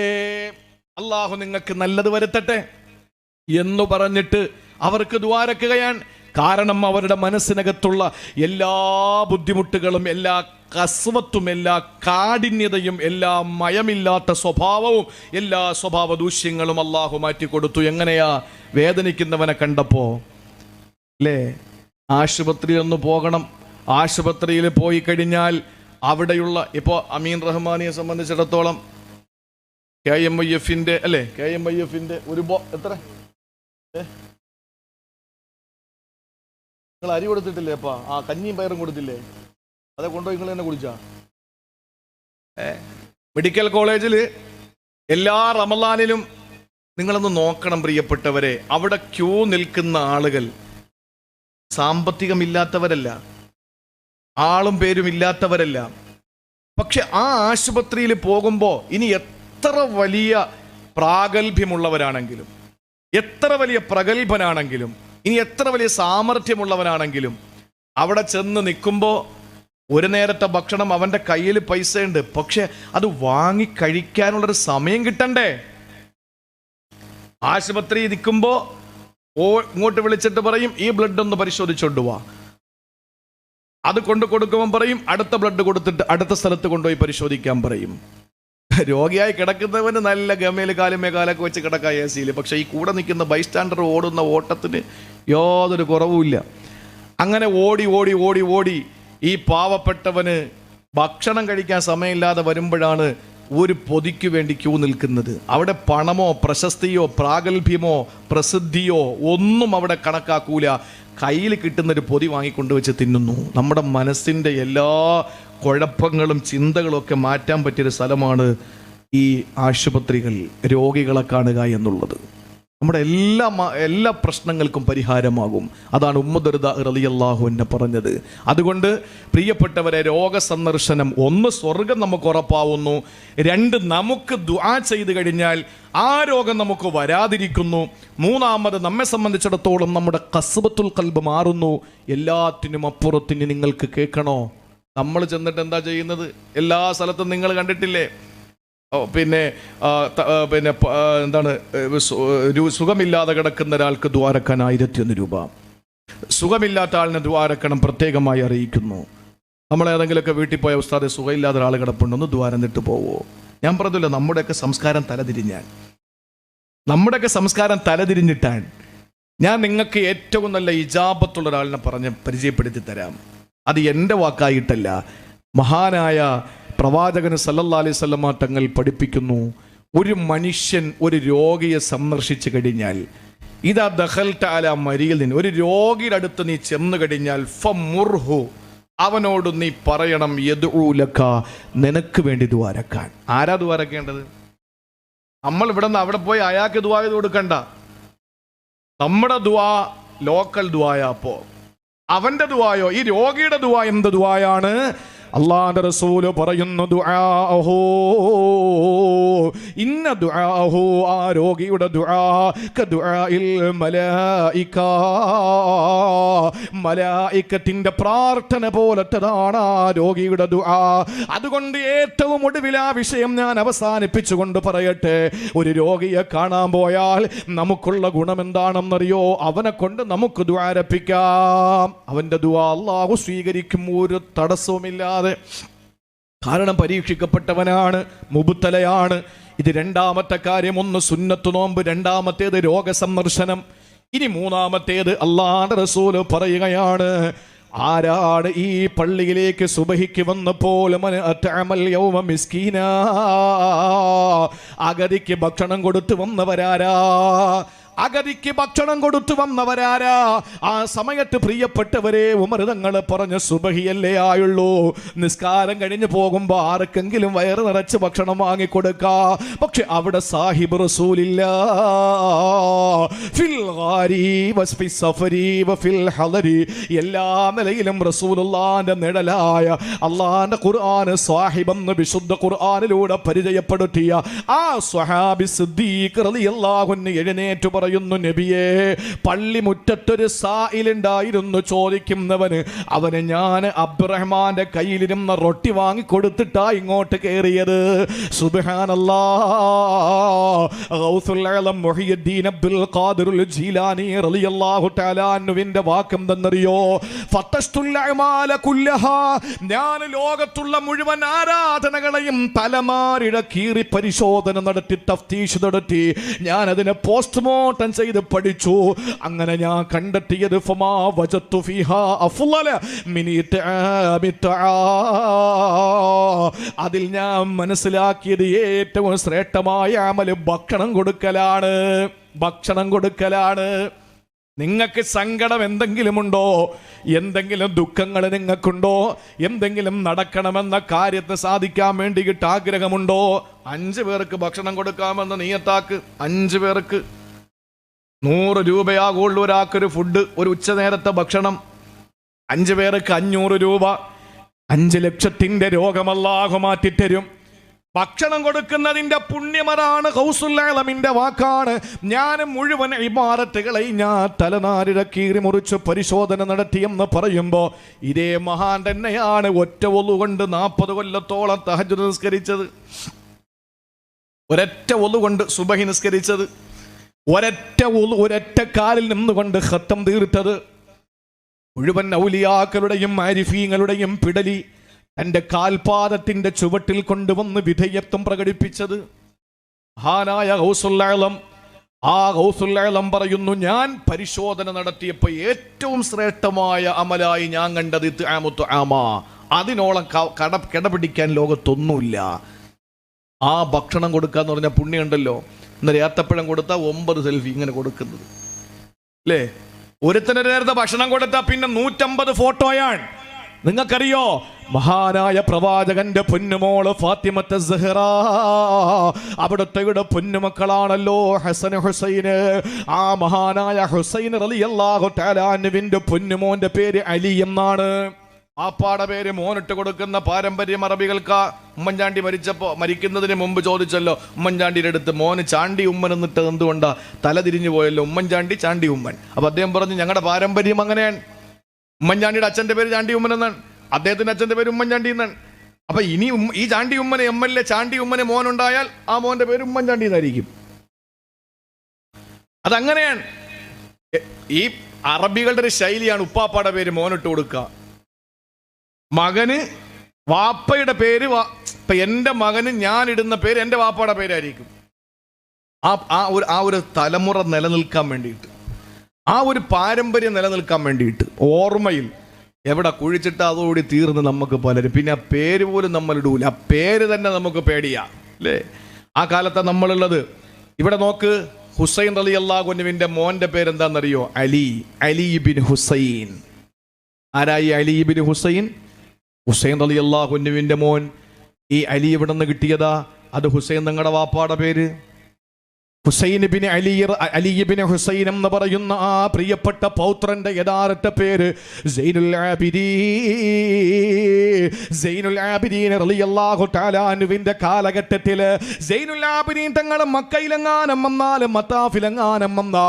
അള്ളാഹു നിങ്ങൾക്ക് നല്ലത് വരുത്തട്ടെ. എന്ന് പറഞ്ഞിട്ട് അവർക്ക് ദ്വാരക്കുകയാണ്. കാരണം അവരുടെ മനസ്സിനകത്തുള്ള എല്ലാ ബുദ്ധിമുട്ടുകളും എല്ലാ കസ്വത്തും എല്ലാ കാഠിന്യതയും എല്ലാ മയമില്ലാത്ത സ്വഭാവവും എല്ലാ സ്വഭാവ ദൂഷ്യങ്ങളും അള്ളാഹു മാറ്റിക്കൊടുത്തു. എങ്ങനെയാ വേദനിക്കുന്നവനെ കണ്ടപ്പോ? അല്ലേ ആശുപത്രിയിൽ ഒന്ന് പോകണം. ആശുപത്രിയിൽ പോയി കഴിഞ്ഞാൽ അവിടെയുള്ള ഇപ്പോൾ അമീൻ റഹ്മാനിയെ സംബന്ധിച്ചിടത്തോളം കെ എം ഐ എഫിന്റെ അല്ലേ? കെ എം ഐ എഫിന്റെ ഒരു ബോ എത്ര? നിങ്ങൾ അരി കൊടുത്തിട്ടില്ലേ അപ്പ ആ കഞ്ഞിയും പയറും കൊടുത്തില്ലേ? അതെ കൊണ്ടുപോയി നിങ്ങൾ തന്നെ കുടിച്ചാ? മെഡിക്കൽ കോളേജിൽ എല്ലാ റമലാനിലും നിങ്ങളൊന്ന് നോക്കണം പ്രിയപ്പെട്ടവരെ. അവിടെ ക്യൂ നിൽക്കുന്ന ആളുകൾ സാമ്പത്തികമില്ലാത്തവരല്ല. ആളും പേരും ഇല്ലാത്തവരല്ല. പക്ഷെ ആ ആശുപത്രിയിൽ പോകുമ്പോൾ ഇനി എത്ര വലിയ പ്രാഗൽഭ്യമുള്ളവരാണെങ്കിലും എത്ര വലിയ പ്രഗത്ഭനാണെങ്കിലും ഇനി എത്ര വലിയ സാമർഥ്യമുള്ളവനാണെങ്കിലും അവിടെ ചെന്ന് നിൽക്കുമ്പോൾ ഒരു നേരത്തെ ഭക്ഷണം അവന്റെ കയ്യിൽ പൈസ ഉണ്ട് പക്ഷെ അത് വാങ്ങി കഴിക്കാനുള്ളൊരു സമയം കിട്ടണ്ടേ? ആശുപത്രി നിൽക്കുമ്പോൾ ഓ ഇങ്ങോട്ട് വിളിച്ചിട്ട് പറയും ഈ ബ്ലഡ് ഒന്ന് പരിശോധിച്ചോണ്ട് വാ. അത് കൊണ്ട് കൊടുക്കുമ്പോൾ പറയും അടുത്ത ബ്ലഡ് കൊടുത്തിട്ട് അടുത്ത സ്ഥലത്ത് കൊണ്ടുപോയി പരിശോധിക്കാൻ പറയും. രോഗിയായി കിടക്കുന്നവന് നല്ല ഗമയിൽ കാലുമേ കാലൊക്കെ വെച്ച് കിടക്കാം എ സിയിൽ പക്ഷേ ഈ കൂടെ നിൽക്കുന്ന ബൈസ്റ്റാൻഡർ ഓടുന്ന ഓട്ടത്തിന് യാതൊരു കുറവുമില്ല അങ്ങനെ ഓടി ഓടി ഓടി ഓടി ഈ പാവപ്പെട്ടവന് ഭക്ഷണം കഴിക്കാൻ സമയമില്ലാതെ വരുമ്പോഴാണ് ഒരു പൊതിക്ക് വേണ്ടി ക്യൂ നിൽക്കുന്നത്. അവിടെ പണമോ പ്രശസ്തിയോ പ്രാഗൽഭ്യമോ പ്രസിദ്ധിയോ ഒന്നും അവിടെ കണക്കാക്കൂല. കയ്യിൽ കിട്ടുന്നൊരു പൊതി വാങ്ങിക്കൊണ്ട് വെച്ച് തിന്നുന്നു. നമ്മുടെ മനസ്സിന്റെ എല്ലാ കുഴപ്പങ്ങളും ചിന്തകളും ഒക്കെ മാറ്റാൻ പറ്റിയൊരു സ്ഥലമാണ് ഈ ആശുപത്രികൾ രോഗികളെ കാണുക എന്നുള്ളത്. നമ്മുടെ എല്ലാ എല്ലാ പ്രശ്നങ്ങൾക്കും പരിഹാരമാകും. അതാണ് ഉമ്മദർദ റളിയല്ലാഹു എന്നെ പറഞ്ഞത്. അതുകൊണ്ട് പ്രിയപ്പെട്ടവരെ രോഗസന്ദർശനം ഒന്ന് സ്വർഗം നമുക്ക് ഉറപ്പാവുന്നു. രണ്ട് നമുക്ക് ദുആ ചെയ്ത് കഴിഞ്ഞാൽ ആ രോഗം നമുക്ക് വരാതിരിക്കുന്നു. മൂന്നാമത് നമ്മെ സംബന്ധിച്ചിടത്തോളം നമ്മുടെ കസ്ബത്തുൽ കൽബ് മാറുന്നു. എല്ലാത്തിനും അപ്പുറത്തിന് നിങ്ങൾക്ക് കേൾക്കണോ? നമ്മൾ ചെന്നിട്ട് എന്താ ചെയ്യുന്നത്? എല്ലാ സ്ഥലത്തും നിങ്ങൾ കണ്ടിട്ടില്ലേ? പിന്നെ പിന്നെ എന്താണ് സുഖമില്ലാതെ കിടക്കുന്ന ഒരാൾക്ക് ദ്വാരക്കാൻ ആയിരത്തി ഒന്ന് രൂപ. സുഖമില്ലാത്ത ആളിനെ ദ്വാരക്കണം പ്രത്യേകമായി അറിയിക്കുന്നു. നമ്മൾ ഏതെങ്കിലുമൊക്കെ വീട്ടിൽ പോയ ഉസ്താദെ സുഖമില്ലാത്ത ഒരാൾ കിടപ്പുണ്ടെന്ന് ദ്വാരം നിട്ട് പോവോ. ഞാൻ പറഞ്ഞില്ല നമ്മുടെയൊക്കെ സംസ്കാരം തലതിരിഞ്ഞാൽ. നമ്മുടെയൊക്കെ സംസ്കാരം തലതിരിഞ്ഞിട്ടാൻ ഞാൻ നിങ്ങൾക്ക് ഏറ്റവും നല്ല ഇജാബത്തുള്ള ഒരാളിനെ പറഞ്ഞ് പരിചയപ്പെടുത്തി തരാം. അത് എന്റെ വാക്കായിട്ടല്ല മഹാനായ പ്രവാചകന് സല്ലല്ലാ അലൈഹി തങ്ങൾ പഠിപ്പിക്കുന്നു ഒരു മനുഷ്യൻ ഒരു രോഗിയെ സന്ദർശിച്ചു കഴിഞ്ഞാൽ ഇതാ ദഹൽ ടാല മരിയിൽ നിന്ന് ഒരു രോഗിയുടെ അടുത്ത് നീ ചെന്നു കഴിഞ്ഞാൽ ഫമുർഹു അവനോട് നീ പറയണം യദൂലക്ക നിനക്ക് വേണ്ടി ദ്വാരക്കാൻ ആരാ ദ്വാരക്കേണ്ടത് നമ്മൾ ഇവിടെ നിന്ന് അവിടെ പോയി അയാൾക്ക് ദുവാ ചെയ്ത് കൊടുക്കണ്ട. നമ്മുടെ ദുവാ ലോക്കൽ ദുവായ അപ്പോ അവന്റെ ദുവായോ ഈ രോഗിയുടെ ദുവാ എന്ത് ദുവായാണ് അള്ളാന്റെ റസൂൽ പറയുന്നു ദുആഹു ഇന്ന ദുആഹു ആ രോഗിയുടെ ദുആ കദുആഇൽ മലായിക. മലായിക്കത്തിന്റെ പ്രാർത്ഥന പോലത്തതാണ് ആ രോഗിയുടെ ദുആ. അതുകൊണ്ട് ഏറ്റവും ഒടുവിൽ ആ വിഷയം ഞാൻ അവസാനിപ്പിച്ചുകൊണ്ട് പറയട്ടെ ഒരു രോഗിയെ കാണാൻ പോയാൽ നമുക്കുള്ള ഗുണം എന്താണെന്നറിയോ അവനെ കൊണ്ട് നമുക്ക് ദ്വാരപ്പിക്കാം അവന്റെ ദുആ അള്ളാഹു സ്വീകരിക്കും ഒരു തടസ്സവുമില്ലാതെ കാരണം പരീക്ഷിക്കപ്പെട്ടവനാണ് മുബുത്തലയാണ് ഇത് രണ്ടാമത്തെ കാര്യം ഒന്ന് സുന്നത്ത് നോമ്പ് രണ്ടാമത്തേത് രോഗസന്ദർശനം ഇനി മൂന്നാമത്തേത് അള്ളാഹ് റസൂൽ പറയുകയാണ് ആരാണ് ഈ പള്ളിയിലേക്ക് സുബഹിക്ക് വന്നപ്പോൾ അഗതിക്ക് ഭക്ഷണം കൊടുത്തു വന്നവരാരാ? അഗതിക്ക് ഭക്ഷണം കൊടുത്തു വന്നവരാരാ? ആ സമയത്ത് പ്രിയപ്പെട്ടവരെ ഉമൃതങ്ങൾ പറഞ്ഞ സുബഹിയല്ലേ ആയുള്ളൂ. നിസ്കാരം കഴിഞ്ഞു പോകുമ്പോ ആർക്കെങ്കിലും വയറ് നിറച്ച് ഭക്ഷണം വാങ്ങിക്കൊടുക്ക. പക്ഷെ അവിടെ സാഹിബ് റസൂലില്ല. എല്ലാ നിലയിലും റസൂലുള്ളാന്റെ നിഴലായ അള്ളാന്റെ ഖുർആൻ സാഹിബെന്ന് വിശുദ്ധ ഖുർആനിലൂടെ പരിചയപ്പെടുത്തിയ ആ സ്വഹാബി സിദ്ദീഖ് എഴുന്നേറ്റ് പറയുന്നു നബിയേ പള്ളി മുറ്റത്തൊരു സായിലുണ്ടായിരുന്നു ചോദിക്കുന്നവന്. അവന് ഞാൻ അബ്രഹ്മാന്റെ കയ്യിലിരുന്ന റൊട്ടി വാങ്ങി കൊടുത്തിട്ടാ ഇങ്ങോട്ട് കയറിയത്. മുഹിയുദ്ദീൻ അബ്ദുൽ ഖാദിറുൽ ജീലാനി റളിയല്ലാഹു തആല അൻഹുവിന്റെ വാക്കെന്തെന്നറിയോ ഫത്തസ്തുൽ അഅമാല കുല്ലഹാ. ഞാൻ ലോകത്തുള്ള മുഴുവൻ ആരാധനകളെയും തലമാരിട കീറി പരിശോധന നടത്തി തഫ്തീഷ് നടത്തി. ഞാൻ അതിനെ പോസ്റ്റ്മോർട്ടം ചെയ്ത് പഠിച്ചു. അങ്ങനെ ഞാൻ കണ്ടെത്തിയത്. അതിൽ ഞാൻ മനസ്സിലാക്കിയത് ഏറ്റവും ശ്രേഷ്ഠമായ അമൽ ഭക്ഷണം കൊടുക്കലാണ്. ഭക്ഷണം കൊടുക്കലാണ്. നിങ്ങൾക്ക് സങ്കടം എന്തെങ്കിലും ഉണ്ടോ? എന്തെങ്കിലും ദുഃഖങ്ങൾ നിങ്ങൾക്കുണ്ടോ? എന്തെങ്കിലും നടക്കണമെന്ന കാര്യത്തെ സാധിക്കാൻ വേണ്ടിയിട്ട് ആഗ്രഹമുണ്ടോ? അഞ്ച് പേർക്ക് ഭക്ഷണം കൊടുക്കാമെന്ന് നീയത്താക്ക്. അഞ്ച് പേർക്ക്. നൂറ് രൂപയാകുള്ളൂ ഒരാൾക്കൊരു ഫുഡ് ഒരു ഉച്ച നേരത്തെ ഭക്ഷണം. അഞ്ച് പേർക്ക് അഞ്ഞൂറ് രൂപ. അഞ്ച് ലക്ഷത്തിന്റെ രോഗമല്ലാഹു മാറ്റിത്തരും. ഭക്ഷണം കൊടുക്കുന്നതിന്റെ പുണ്യമതാണ് ഹൗസുല്ലാളമിന്റെ വാക്കാണ്. ഞാൻ മുഴുവൻ ഇമാരത്തുകളെ ഞാൻ തലനാരിഴ കീറി മുറിച്ച് പരിശോധന നടത്തിയെന്ന് പറയുമ്പോൾ ഇതേ മഹാൻ തന്നെയാണ് ഒറ്റ ഒന്നുകൊണ്ട് നാൽപ്പത് കൊല്ലത്തോളം തഹജ് നിസ്കരിച്ചത്. ഒരൊറ്റ ഒന്നുകൊണ്ട് സുബഹി നിസ്കരിച്ചത്. ഒരൊറ്റ ഒരൊറ്റ കാലിൽ നിന്നുകൊണ്ട് ഹത്തം തീർത്തത്. മുഴുവൻ ഔലിയാക്കളുടെയും ആരിഫീങ്ങളുടെയും പിടലി തന്റെ കാൽപാദത്തിന്റെ ചുവട്ടിൽ കൊണ്ടുവന്ന് വിധേയത്വം പ്രകടിപ്പിച്ചത്. മഹാനായ ഹൗസുല്ലാളം ആ ഹൗസുല്ലാളം പറയുന്നു ഞാൻ പരിശോധന നടത്തിയപ്പോൾ ഏറ്റവും ശ്രേഷ്ഠമായ അമലായി ഞാൻ കണ്ടത് ഇത്ആമുത്തു ആമ അതിനോളം കട കിടപിടിക്കാൻ ലോകത്തൊന്നുമില്ല. ആ ഭക്ഷണം കൊടുക്കാന്ന് പറഞ്ഞ പുണ്യമുണ്ടല്ലോ. ഇന്നലെ ഏത്തപ്പഴം കൊടുത്താൽ ഒമ്പത് സെൽഫി ഇങ്ങനെ കൊടുക്കുന്നത്. അല്ലേ ഒരുത്തന് നേരത്തെ ഭക്ഷണം കൊടുത്താൽ പിന്നെ നൂറ്റമ്പത് ഫോട്ടോയാണ് നിങ്ങൾക്കറിയോ? മഹാനായ പ്രവാചകന്റെ പൊന്നുമോൾ ഫാത്തിമത്തെ സെഹ്റ അവിടുത്തെ പൊന്നുമക്കളാണല്ലോ ഹസൻ ഹുസൈന്. ആ മഹാനായ ഹുസൈൻ റളിയല്ലാഹു തആലാനുവിന്റെ പൊന്നുമോന്റെ പേര് അലി എന്നാണ്. ആപ്പാടെ പാടപേര് മോനിട്ട് കൊടുക്കുന്ന പാരമ്പര്യം അറബികൾക്ക് ഉമ്മൻചാണ്ടി മരിച്ചപ്പോൾ മരിക്കുന്നതിന് മുമ്പ് ചോദിച്ചല്ലോ ഉമ്മൻചാണ്ടിയുടെ അടുത്ത് മോന് ചാണ്ടി ഉമ്മൻ എന്നിട്ട് എന്തുകൊണ്ടാ? തല തിരിഞ്ഞു പോയല്ലോ ഉമ്മൻചാണ്ടി ചാണ്ടി ഉമ്മൻ. അപ്പൊ അദ്ദേഹം പറഞ്ഞു ഞങ്ങളുടെ പാരമ്പര്യം അങ്ങനെയാണ്. ഉമ്മൻചാണ്ടിയുടെ അച്ഛന്റെ പേര് ചാണ്ടി ഉമ്മൻ എന്നാണ്. അദ്ദേഹത്തിന്റെ അച്ഛന്റെ പേര് ഉമ്മൻചാണ്ടി എന്നാണ്. അപ്പൊ ഇനി ഈ ചാണ്ടി ഉമ്മനെ എം എൽ എ ചാണ്ടി ഉമ്മനെ മോനുണ്ടായാൽ ആ മോന്റെ പേര് ഉമ്മൻചാണ്ടി എന്നായിരിക്കും. അതങ്ങനെയാണ്. ഈ അറബികളുടെ ഒരു ശൈലിയാണ് ഉപ്പാപ്പാടെ പേര് മോനിട്ട് കൊടുക്കുക. മകന് വാപ്പയുടെ പേര് ഇപ്പൊ എന്റെ മകന് ഞാൻ ഇടുന്ന പേര് എന്റെ വാപ്പയുടെ പേരായിരിക്കും. ആ ആ ഒരു ആ ഒരു തലമുറ നിലനിൽക്കാൻ വേണ്ടിയിട്ട്. ആ ഒരു പാരമ്പര്യം നിലനിൽക്കാൻ വേണ്ടിയിട്ട്. ഓർമ്മയിൽ എവിടെ കുഴിച്ചിട്ട് അതോടി തീർന്ന് നമുക്ക് പലരും. പിന്നെ ആ പേര് പോലും നമ്മൾ ഇടൂല. ആ പേര് തന്നെ നമുക്ക് പേടിയാ. അല്ലേ? ആ കാലത്താണ് നമ്മളുള്ളത്. ഇവിടെ നോക്ക് ഹുസൈൻ അലി അള്ളാഹുനുവിന്റെ മോന്റെ പേരെന്താണെന്നറിയോ അലി. Ali bin Hussain. ആരായി? Ali bin Hussain? Hussain Ali അള്ളാഹുനുവിന്റെ മോൻ ഈ അലി എവിടെ നിന്ന് കിട്ടിയതാ? അത് ഹുസൈൻ നിങ്ങളുടെ വാപ്പാടെ പേര്. ഹുസൈൻ അലിയർ അലിയബിന് ഹുസൈൻ എന്ന് പറയുന്ന ആ പ്രിയപ്പെട്ട പൗത്രന്റെ യഥാർത്ഥ പേര് സൈനുൽ സൈനുൽ ആബിദീൻ റളിയല്ലാഹു തആല അൻഹുവിന്റെ കാലഘട്ടത്തിൽ സൈനുൽ ആബിദീൻ മക്കയിലെങ്ങാനം വന്നാലും മത്താഫിലെങ്ങാനം വന്ന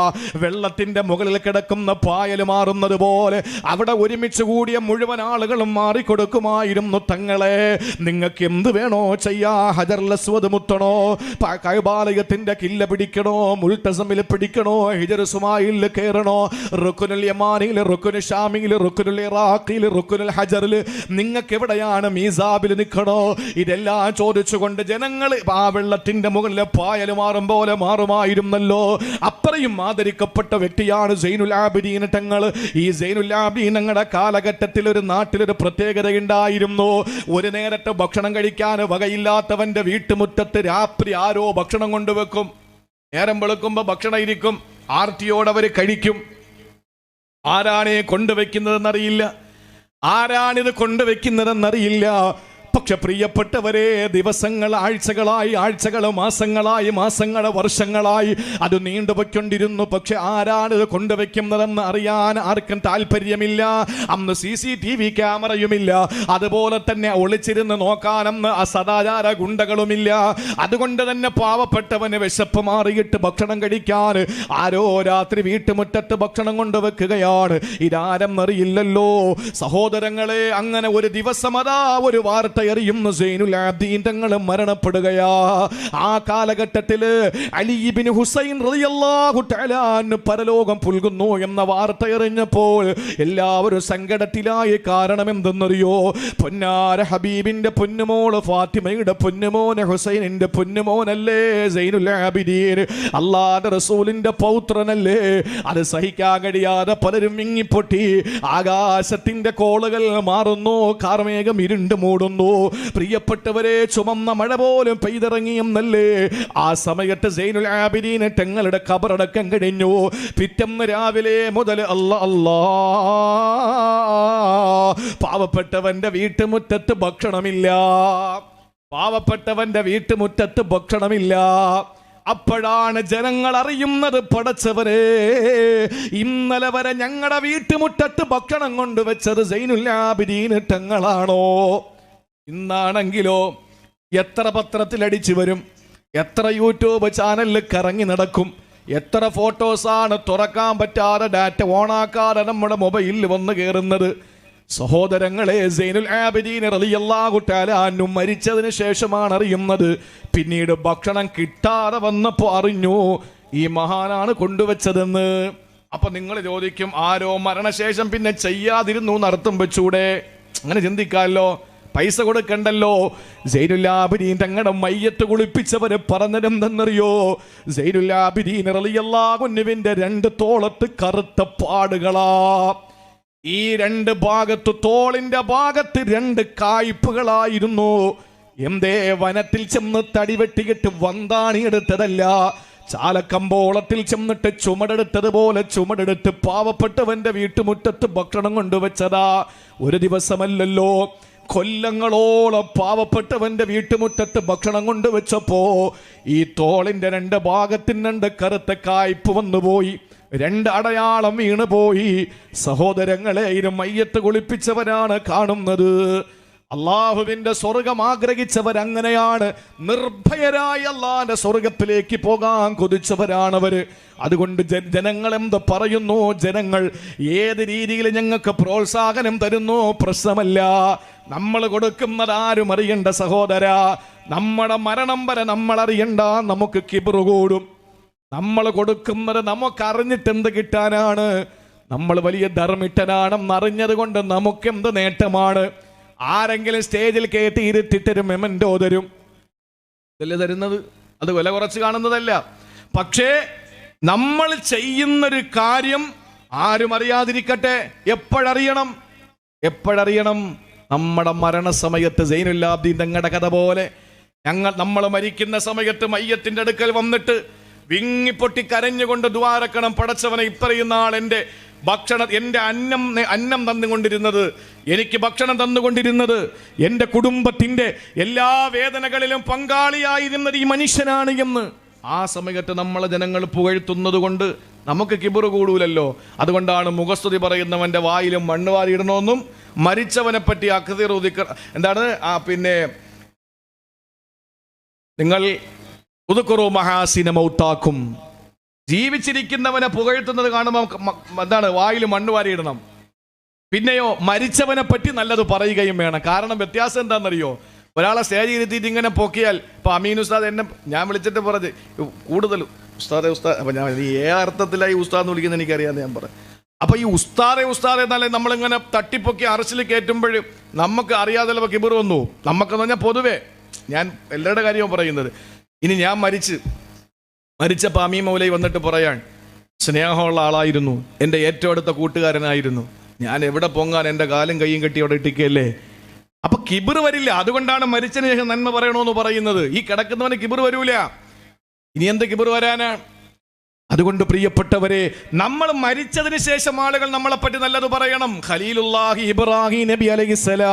വെള്ളത്തിന്റെ മുകളിൽ കിടക്കുന്ന പായൽ മാറുന്നത് പോലെ അവിടെ ഒരുമിച്ച് കൂടിയ മുഴുവൻ ആളുകളും മാറിക്കൊടുക്കുമായിരുന്നു തങ്ങളെ. നിങ്ങൾക്ക് എന്ത് വേണോ ചെയ്യാ. ഹജർലസ്വത് മുത്തണോ? കൈബാലയത്തിന്റെ കില്ല പിടിക്കണോ? മുൽത്തസമിൽ പിടിക്കണോ? ഹിജർ കയറണോ? റുക്കുനുൽ യമാനിയിൽ റുക്കുനു ഷാമിയിൽ റുക്കുനുൽ ഇറാഖിൽ റുക്കുനുൽ ഹജറിൽ നിങ്ങൾക്ക് എവിടെയാണ് മീസാബിൽ നിൽക്കണോ? ഇതെല്ലാം ചോദിച്ചുകൊണ്ട് ജനങ്ങൾ ആ വെള്ളത്തിന്റെ മുകളിൽ പായൽ മാറും പോലെ മാറുമായിരുന്നല്ലോ. അത്രയും ആദരിക്കപ്പെട്ട വ്യക്തിയാണ് സൈനുൽ ആബിദീൻ തങ്ങൾ. ഈ സൈനുൽ ആബിദീൻ കാലഘട്ടത്തിൽ ഒരു നാട്ടിലൊരു പ്രത്യേകത ഉണ്ടായിരുന്നു ഒരു നേരത്തെ ഭക്ഷണം കഴിക്കാൻ വകയില്ലാത്തവന്റെ വീട്ടുമുറ്റത്ത് രാത്രി ആരോ ഭക്ഷണം കൊണ്ടുവെക്കും. നേരം വെളുക്കുമ്പോ ഭക്ഷണം ഇരിക്കും. ആർത്തിയോടവർ കഴിക്കും. ആരാണ് കൊണ്ടുവയ്ക്കുന്നതെന്നറിയില്ല. ആരാണിത് കൊണ്ടുവയ്ക്കുന്നതെന്നറിയില്ല. പക്ഷെ പ്രിയപ്പെട്ടവരെ ദിവസങ്ങൾ ആഴ്ചകളായി ആഴ്ചകൾ മാസങ്ങളായി മാസങ്ങൾ വർഷങ്ങളായി അത് നീണ്ടുപോയിക്കൊണ്ടിരുന്നു. പക്ഷെ ആരാണ് ഇത് കൊണ്ടുവയ്ക്കുന്നതെന്ന് അറിയാൻ ആർക്കും താല്പര്യമില്ല. അന്ന് സി സി ടി വി ക്യാമറയുമില്ല. അതുപോലെ തന്നെ ഒളിച്ചിരുന്ന് നോക്കാനെന്ന് സദാചാര ഗുണ്ടകളുമില്ല. അതുകൊണ്ട് തന്നെ പാവപ്പെട്ടവന് വിശപ്പ് മാറിയിട്ട് ഭക്ഷണം കഴിക്കാൻ ആരോ രാത്രി വീട്ടുമുറ്റത്ത് ഭക്ഷണം കൊണ്ടുവെക്കുകയാണ്. ഇതാരെന്നറിയില്ലല്ലോ. സഹോദരങ്ങളെ അങ്ങനെ ഒരു ദിവസം അതാ ഒരു വാർത്ത എറിയുന്ന സൈനുൽ ആബ്ദീൻ തങ്ങൾ മരണപ്പെടുകയാ. ആ കാലഘട്ടത്തിൽ അലിബിൻ ഹുസൈൻ പരലോകം പുൽകുന്നു എന്ന വാർത്ത എറിഞ്ഞപ്പോൾ എല്ലാവരും സങ്കടത്തിലായി കാരണം എന്തെന്നറിയോ? പൊന്നാര ഹബീബിന്റെ പൊന്നുമോൾ ഫാത്തിമയുടെ പൊന്നുമോന് ഹുസൈനിന്റെ പൊന്നുമോനല്ലേ സൈനുൽ ആബിദീൻ? അള്ളാഹ് റസൂലിന്റെ പൗത്രനല്ലേ? അത് സഹിക്കാൻ കഴിയാതെ പലരും ഇങ്ങിപ്പൊട്ടി. ആകാശത്തിന്റെ കോളുകൾ മാറുന്നു കാർമേഘം ഇരുണ്ട് മൂടുന്നു. പ്രിയപ്പെട്ടവരെ ചുമന്ന മഴ പോലും പെയ്തിറങ്ങിയെന്നല്ലേ. ആ സമയത്ത് സൈനുൽ ആബിദീൻ തങ്ങളുടെ കബറടക്കം കഴിഞ്ഞു. പിറ്റന്ന് രാവിലെ മുതൽ അല്ല അല്ലാ. പാവപ്പെട്ടവന്റെ വീട്ടുമുറ്റത്ത് ഭക്ഷണമില്ല. പാവപ്പെട്ടവന്റെ വീട്ടുമുറ്റത്ത് ഭക്ഷണമില്ല. അപ്പോഴാണ് ജനങ്ങൾ അറിയുന്നത് പടച്ചവരെ ഇന്നലെ വരെ ഞങ്ങളുടെ വീട്ടുമുറ്റത്ത് ഭക്ഷണം കൊണ്ടുവച്ചത് സൈനുല്ലാബിരീനിട്ടങ്ങളാണോ ഇന്നാണെങ്കിലോ എത്ര പത്രത്തിൽ അടിച്ചു വരും? എത്ര യൂട്യൂബ് ചാനലിൽ കറങ്ങി നടക്കും? എത്ര ഫോട്ടോസാണ് തുറക്കാൻ പറ്റാതെ ഡാറ്റ ഓണാക്കാതെ നമ്മുടെ മൊബൈലിൽ വന്ന് കയറുന്നത് സഹോദരങ്ങളെ സൈനുൽ ആബിദീൻ റളിയല്ലാഹു തആല അൻഹു മരിച്ചതിന് ശേഷമാണ് അറിയുന്നത്. പിന്നീട് ഭക്ഷണം കിട്ടാതെ വന്നപ്പോൾ അറിഞ്ഞു ഈ മഹാനാണ് കൊണ്ടുവച്ചതെന്ന്. അപ്പൊ നിങ്ങൾ ചോദിക്കും ആരോ മരണശേഷം പിന്നെ ചെയ്യാതിരുന്നു എന്നർത്ഥം വെച്ചൂടെ? അങ്ങനെ ചിന്തിക്കാമല്ലോ പൈസ കൊടുക്കണ്ടല്ലോ? സൈനുല്ലാബിദീൻ തങ്ങളുടെ മയ്യത്ത് കുളിപ്പിച്ചവര് പറഞ്ഞതെന്തെന്നറിയോ? സൈനുല്ലാബിദീൻ കുഞ്ഞുവിന്റെ രണ്ട് തോളത്ത് കറുത്ത പാടുകളാ. ഈ രണ്ട് ഭാഗത്ത് തോളിന്റെ ഭാഗത്ത് രണ്ട് കായ്പുകളായിരുന്നു. എന്തേ വനത്തിൽ ചെന്ന് തടി വെട്ടിയിട്ട് വന്താണി എടുത്തതല്ല? ചാലക്കമ്പോളത്തിൽ ചെന്നിട്ട് ചുമടെടുത്തതുപോലെ ചുമടെടുത്ത് പാവപ്പെട്ടവന്റെ വീട്ടുമുറ്റത്ത് ഭക്ഷണം കൊണ്ടുവച്ചതാ. ഒരു ദിവസമല്ലല്ലോ. കൊല്ലങ്ങളോളം പാവപ്പെട്ടവന്റെ വീട്ടുമുറ്റത്ത് ഭക്ഷണം കൊണ്ടുവച്ചപ്പോ ഈ തോളിന്റെ രണ്ട് ഭാഗത്തിന് രണ്ട് കറുത്ത കായ്പ് വന്നുപോയി. രണ്ട് അടയാളം വീണുപോയി. സഹോദരങ്ങളെ ഇരു മയ്യത്ത് കുളിപ്പിച്ചവരാണ് കാണുന്നത്. അള്ളാഹുവിന്റെ സ്വർഗം ആഗ്രഹിച്ചവരങ്ങനെയാണ്. നിർഭയരായി അള്ളാന്റെ സ്വർഗത്തിലേക്ക് പോകാൻ കൊതിച്ചവരാണവര്. അതുകൊണ്ട് ജനങ്ങൾ എന്ത് പറയുന്നു? ജനങ്ങൾ ഏത് രീതിയിൽ ഞങ്ങൾക്ക് പ്രോത്സാഹനം തരുന്നു? പ്രശ്നമല്ല. നമ്മൾ കൊടുക്കുന്നത് ആരും അറിയണ്ട സഹോദര. നമ്മുടെ മരണം വരെ നമ്മൾ അറിയണ്ട. നമുക്ക് കിബറ് കൂടും. നമ്മൾ കൊടുക്കുന്നത് നമുക്ക് അറിഞ്ഞിട്ട് എന്ത് കിട്ടാനാണ്? നമ്മൾ വലിയ ധർമ്മിട്ടനാണെന്ന് അറിഞ്ഞത് കൊണ്ട് നമുക്കെന്ത് നേട്ടമാണ്? ആരെങ്കിലും സ്റ്റേജിൽ കയറ്റി ഇരുത്തിട്ടൊരു മെമന്റോ തരും. ഇതല്ലേ തരുന്നത്? അത് വില കുറച്ച് കാണുന്നതല്ല. പക്ഷേ നമ്മൾ ചെയ്യുന്നൊരു കാര്യം ആരും അറിയാതിരിക്കട്ടെ. എപ്പോഴറിയണം? എപ്പോഴറിയണം? നമ്മുടെ മരണസമയത്ത് സൈനുല്ലാബ്ദീൻ തങ്ങളുടെ കഥ പോലെ ഞങ്ങൾ നമ്മൾ മരിക്കുന്ന സമയത്ത് മയ്യത്തിന്റെ അടുക്കൽ വന്നിട്ട് വിങ്ങിപ്പൊട്ടി കരഞ്ഞുകൊണ്ട് ദ്വാരക്കണം പടച്ചവനെ ഇത്രയും നാൾ എന്റെ ഭക്ഷണം എന്റെ അന്നം അന്നം തന്നുകൊണ്ടിരുന്നത് എനിക്ക് ഭക്ഷണം തന്നുകൊണ്ടിരുന്നത് എന്റെ കുടുംബത്തിന്റെ എല്ലാ വേദനകളിലും പങ്കാളിയായിരുന്നത് ഈ മനുഷ്യനാണ് എന്ന് ആ സമയത്ത് നമ്മളെ ജനങ്ങൾ പുകഴ്ത്തുന്നത് കൊണ്ട് നമുക്ക് കിബറ് കൂടൂലല്ലോ. അതുകൊണ്ടാണ് മുഖസ്തുതി പറയുന്നവന്റെ വായിലും മണ്ണ് വാരിയിടണമെന്നും മരിച്ചവനെ പറ്റി ഉദിക്ക എന്താണ്? ആ പിന്നെ നിങ്ങൾ ഉതുക്കുറു മഹാസിന മൗത്താക്കും. ജീവിച്ചിരിക്കുന്നവനെ പുകഴ്ത്തുന്നത് കാണുമ്പോൾ എന്താണ്? വായിൽ മണ്ണ് വാരിയിടണം പിന്നെയോ മരിച്ചവനെ പറ്റി നല്ലത് പറയുകയും വേണം. കാരണം വ്യത്യാസം എന്താണെന്നറിയോ? ഒരാളെ സ്റ്റേജിൽ ഇരുത്തിയിട്ട് ഇങ്ങനെ പൊക്കിയാൽ ഇപ്പൊ അമീൻ ഉസ്താദ് എന്നെ ഞാൻ വിളിച്ചിട്ട് പറഞ്ഞ് കൂടുതൽ ഉസ്താദെ ഉസ്താദ്. അപ്പം ഞാൻ ഈ ഏ അർത്ഥത്തിലായി ഉസ്താദ് എന്ന് വിളിക്കുന്നത് എനിക്കറിയാമെന്ന് ഞാൻ പറഞ്ഞു. അപ്പോൾ ഈ ഉസ്താദെ ഉസ്താദെ എന്നാലേ നമ്മളിങ്ങനെ തട്ടിപ്പൊക്കി അറസ്റ്റിൽ കയറ്റുമ്പോഴും നമുക്ക് അറിയാതെ ചിലപ്പോൾ കിബർ വന്നു. നമുക്കെന്ന് പറഞ്ഞാൽ പൊതുവേ ഞാൻ എല്ലാവരുടെ കാര്യവും പറയുന്നത്. ഇനി ഞാൻ മരിച്ച് മരിച്ച പാമി മൗലൈ വന്നിട്ട് പറയാൻ സ്നേഹമുള്ള ആളായിരുന്നു. എന്റെ ഏറ്റവും അടുത്ത കൂട്ടുകാരനായിരുന്നു. ഞാൻ എവിടെ പൊങ്ങാൻ എന്റെ കാലും കയ്യും കെട്ടി അവിടെ ഇട്ടിക്കല്ലേ? അപ്പൊ കിബിർ വരില്ല. അതുകൊണ്ടാണ് മരിച്ചതിന് ശേഷം നന്മ പറയണമെന്ന് പറയുന്നത്. ഈ കിടക്കുന്നവന് കിബിർ വരൂല. ഇനി എന്ത് കിബർ വരാനാണ് അതുകൊണ്ട് പ്രിയപ്പെട്ടവരെ നമ്മൾ മരിച്ചതിന് ശേഷം ആളുകൾ നമ്മളെ പറ്റി നല്ലത് പറയണം. ഖലീലുല്ലാഹി ഇബ്രാഹിം നബി അലൈഹിസല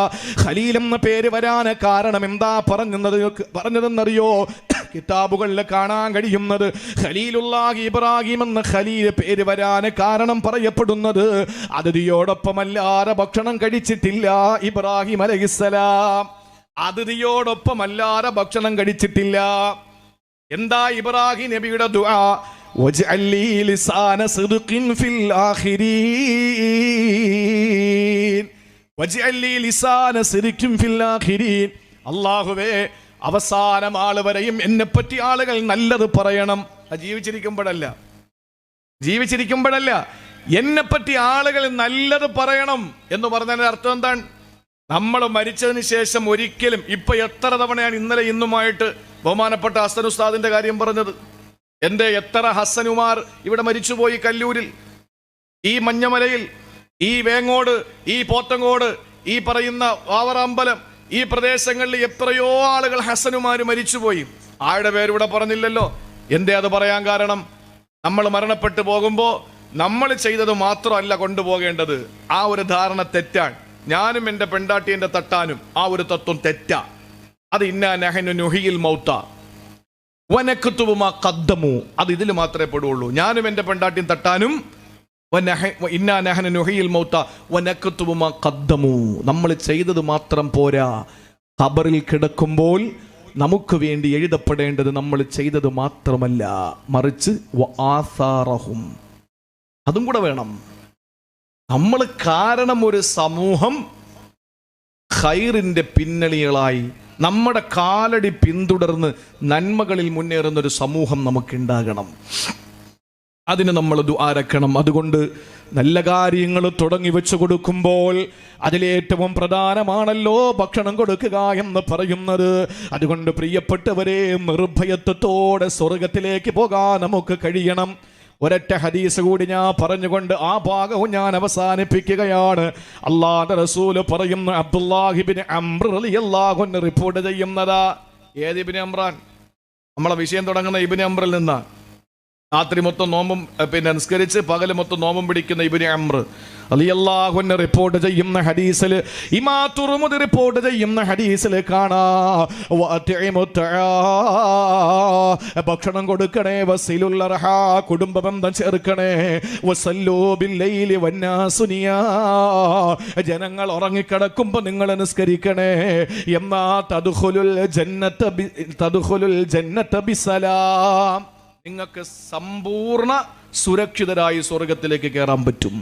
ഖലീൽ എന്ന പേര് വരാന കാരണം എന്താ പറഞ്ഞത് പറഞ്ഞതെന്നറിയോ? കിതാബുകളിൽ കാണാൻ കഴിയുന്നത് ഖലീലുല്ലാഹി ഇബ്രാഹിം എന്ന ഖലീൽ പേര് വരാന കാരണം പറയപ്പെടുന്നത് അതിഥിയോടൊപ്പമല്ലാതെ ഭക്ഷണം കഴിച്ചിട്ടില്ല ഇബ്രാഹിം അലൈഹിസ്സലാം അതിഥിയോടൊപ്പമല്ലാതെ ഭക്ഷണം കഴിച്ചിട്ടില്ല. എന്താ ഇബ്രാഹിം നബിയുടെ ദുആ? അല്ലാഹുവേ അവസാനം ആൾ വരെയും എന്നെ പറ്റി ആളുകൾ നല്ലത് പറയണം. ജീവിച്ചിരിക്കുമ്പോഴല്ല. ജീവിച്ചിരിക്കുമ്പോഴല്ല. എന്നെ പറ്റി ആളുകൾ നല്ലത് പറയണം എന്ന് പറഞ്ഞതിന്റെ അർത്ഥം എന്താണ്? നമ്മൾ മരിച്ചതിന് ശേഷം ഒരിക്കലും ഇപ്പൊ എത്ര തവണയാണ് ഇന്നലെ ഇന്നുമായിട്ട് ബഹുമാനപ്പെട്ട ഹസൻ ഉസ്താദിന്റെ കാര്യം പറഞ്ഞത്. എന്റെ എത്ര ഹസ്സനുമാർ ഇവിടെ മരിച്ചുപോയി കല്ലൂരിൽ. ഈ മഞ്ഞമലയിൽ ഈ വേങ്ങോട് ഈ പോത്തങ്കോട് ഈ പറയുന്ന വാവറമ്പലം ഈ പ്രദേശങ്ങളിൽ എത്രയോ ആളുകൾ ഹസനുമാർ മരിച്ചുപോയി. ആരുടെ പേരിവിടെ പറഞ്ഞില്ലല്ലോ? എന്തേ അത് പറയാൻ കാരണം? നമ്മൾ മരണപ്പെട്ടു പോകുമ്പോൾ നമ്മൾ ചെയ്തത് മാത്രമല്ല കൊണ്ടുപോകേണ്ടത്. ആ ഒരു ധാരണ തെറ്റാണ്. ഞാനും എന്റെ പെണ്ടാട്ടിയന്റെ തട്ടാനും ആ ഒരു തത്വം തെറ്റാ. അത് ഇന്ന നുഹിയിൽ മൗത്ത. വനക്കുത്തുവുമാ കദ്ദമു. അത് ഇതിൽ മാത്രമേ പെടുകയുള്ളൂ ഞാനും എന്റെ പെണ്ടാട്ടിയും തട്ടാനും ഇന്നാ നഹനു നുഹിയിൽ മൗത്ത. വനക്കുത്തുവുമാ കദ്ദമു. നമ്മൾ ചെയ്തത് മാത്രം പോരാ. ഖബറിൽ കിടക്കുമ്പോൾ നമുക്ക് വേണ്ടി എഴുതപ്പെടേണ്ടത് നമ്മൾ ചെയ്തത് മാത്രമല്ല. മറിച്ച് ആസാറഹും. അതും കൂടെ വേണം. നമ്മൾ കാരണം ഒരു സമൂഹം ഖൈറിന്റെ പിന്നണികളായി നമ്മുടെ കാലടി പിന്തുടർന്ന് നന്മകളിൽ മുന്നേറുന്ന ഒരു സമൂഹം നമുക്കുണ്ടാകണം. അതിന് നമ്മൾ ദുആരക്കണം അതുകൊണ്ട് നല്ല കാര്യങ്ങൾ തുടങ്ങി വെച്ചു കൊടുക്കുമ്പോൾ അതിലേറ്റവും പ്രധാനമാണല്ലോ ഭക്ഷണം കൊടുക്കുക എന്ന് പറയുന്നത്. അതുകൊണ്ട് പ്രിയപ്പെട്ടവരെ നിർഭയത്വത്തോടെ സ്വർഗത്തിലേക്ക് പോകാൻ നമുക്ക് കഴിയണം. ഒരൊറ്റ ഹദീസ് കൂടി ഞാൻ പറഞ്ഞുകൊണ്ട് ആ ഭാഗവും ഞാൻ അവസാനിപ്പിക്കുകയാണ്. അള്ളാഹ് റസൂൽ പറയുന്ന റളിയല്ലാഹു അൻഹു റിപ്പോർട്ട് ചെയ്യുന്നതാ. ഏത് ഇബിൻ അമ്രാൻ നമ്മളെ വിഷയം തുടങ്ങുന്ന ഇബിന് അമ്രിൽ നിന്നാണ്. രാത്രി മൊത്തം നോമ്പും പിന്നെ നിസ്കരിച്ച് പകൽ മൊത്തം നോമ്പും പിടിക്കുന്ന ഇബിന് അമ്ര അലിയല്ലാഹുവിനെ റിപ്പോർട്ട് ചെയ്യുന്ന ഹദീസിൽ ഇമാ തുറമുത് റിപ്പോർട്ട് ചെയ്യുന്ന ഹദീസിൽ കാണാ. ഭക്ഷണം കൊടുക്കണേ വസിലുൽ അർഹാ കുടുംബ ബന്ധം ചേർക്കണേ വസല്ലൂ വന്നാ വന്നാസുനിയാ ജനങ്ങൾ ഉറങ്ങിക്കിടക്കുമ്പോൾ നിങ്ങൾ നിസ്കരിക്കണേ എന്നാ തതുഹുലുൽ ജന്നത തതുഹുലുൽ തദ്ഖുലുൽ ജന്നത ബിസലാം നിങ്ങൾക്ക് സമ്പൂർണ സുരക്ഷിതരായി സ്വർഗത്തിലേക്ക് കയറാൻ പറ്റും.